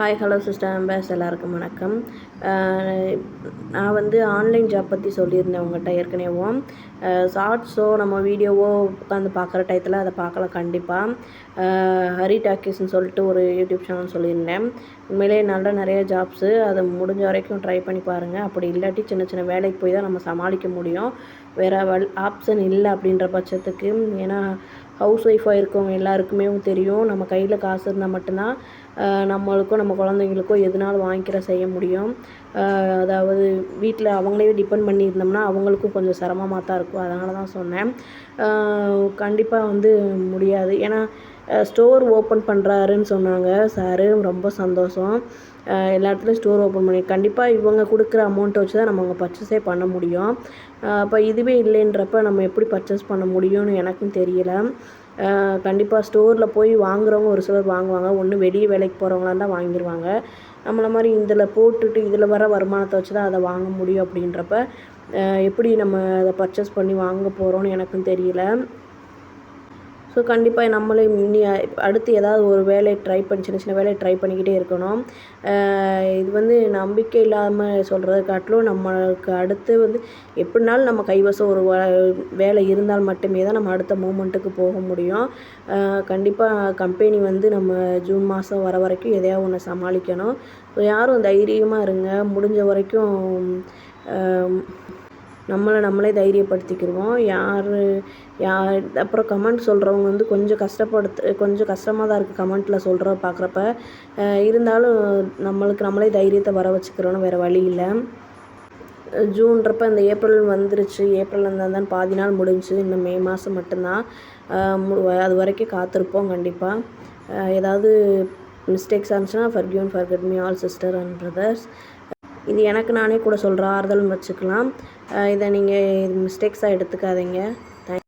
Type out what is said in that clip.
Hi hello sister அம்பாஸ் எல்லாருக்கும் வணக்கம். நான் வந்து ஆன்லைன் ஜாப் பற்றி சொல்லியிருந்தேன் உங்கள்கிட்ட ஏற்கனவேவும் ஷார்ட்ஸோ நம்ம வீடியோவோ உட்காந்து பார்க்குற டயத்தில் அதை பார்க்கலாம் கண்டிப்பாக ஹரி டாக்கீஸ்னு சொல்லிட்டு ஒரு யூடியூப் சேனல் சொல்லியிருந்தேன். உண்மையிலேயே நல்ல நிறைய ஜாப்ஸு அதை முடிஞ்ச வரைக்கும் ட்ரை பண்ணி பாருங்கள் அப்படி இல்லாட்டி சின்ன சின்ன வேலைக்கு போய் தான் நம்ம சமாளிக்க முடியும். வேறு வல் ஆப்ஷன் இல்லை அப்படின்ற பட்சத்துக்கு. ஏன்னா ஹவுஸ் ஒய்ஃபாக இருக்கவங்க எல்லாருக்குமே தெரியும். நம்ம கையில் காசு இருந்தால் மட்டும்தான் நம்மளுக்கும் நம்ம குழந்தைங்களுக்கும் எதுனாலும் வாங்கிக்கிற செய்ய முடியும். அதாவது வீட்டில் அவங்களே டிபெண்ட் பண்ணி இருந்தோம்னா அவங்களுக்கும் கொஞ்சம் சிரமமாக தான் இருக்கும். அதனால தான் சொன்னேன் கண்டிப்பாக வந்து முடியாது. ஏன்னா ஸ்டோர் ஓப்பன் பண்ணுறாருன்னு சொன்னாங்க. சாரு ரொம்ப சந்தோஷம். எல்லா இடத்துலையும் ஸ்டோர் ஓப்பன் பண்ணி கண்டிப்பாக இவங்க கொடுக்குற அமௌண்ட்டை வச்சு தான் நம்ம அங்கே பர்ச்சேஸே பண்ண முடியும். அப்போ இதுவே இல்லைன்றப்ப நம்ம எப்படி பர்ச்சேஸ் பண்ண முடியும்னு எனக்கும் தெரியல. கண்டிப்பாக ஸ்டோரில் போய் வாங்குறவங்க ஒரு சிலர் வாங்குவாங்க. ஒன்று வெளியே வேலைக்கு போகிறவங்களா இருந்தால் வாங்கிடுவாங்க நம்மளை மாதிரி இதில் போட்டுட்டு இதில் வர வருமானத்தை வச்சு தான் அதை வாங்க முடியும் அப்படின்றப்ப எப்படி நம்ம அதை பர்ச்சேஸ் பண்ணி வாங்க போகிறோம்னு எனக்கும் தெரியல. ஸோ கண்டிப்பாக நம்மளே இனி அடுத்து ஏதாவது ஒரு வேலையை ட்ரை பண்ணி சின்ன சின்ன வேலையை ட்ரை பண்ணிக்கிட்டே இருக்கணும். இது வந்து நம்பிக்கை இல்லாமல் சொல்கிறத காட்டிலும் நம்மளுக்கு அடுத்து வந்து எப்படினாலும் நம்ம கைவசம் ஒரு வ- வேலை இருந்தால் மட்டுமே தான் நம்ம அடுத்த மூமெண்ட்டுக்கு போக முடியும். கண்டிப்பாக கம்பெனி வந்து நம்ம ஜூன் மாதம் வர வரைக்கும் எதையாவது ஒன்று சமாளிக்கணும். ஸோ யாரும் தைரியமாக இருங்க. முடிஞ்ச வரைக்கும் நம்மளை நம்மளே தைரியப்படுத்திக்கிடுவோம் யார் யார் அப்புறம் கமெண்ட் சொல்கிறவங்க வந்து கொஞ்சம் கஷ்டப்படுத்து கொஞ்சம் கஷ்டமாக தான் இருக்குது கமெண்ட்டில் சொல்கிற பார்க்குறப்ப இருந்தாலும் நம்மளுக்கு நம்மளே தைரியத்தை வர வச்சுக்கிறோன்னு வேறு வழி இல்லை. ஜூன்றப்ப இந்த ஏப்ரல் வந்துருச்சு. ஏப்ரல் இருந்தால் தான் பாதி நாள் முடிஞ்சு. இன்னும் மே மாதம் மட்டும்தான் மு- அது வரைக்கும் காத்திருப்போம் கண்டிப்பாக ஏதாவது மிஸ்டேக்ஸ் ஆச்சுன்னா forgive forget me all sister and brothers இது எனக்கு நானே கூட சொல்கிற ஆறுதல்னு வச்சுக்கலாம். இதை நீங்கள் மிஸ்டேக்ஸாக எடுத்துக்காதீங்க.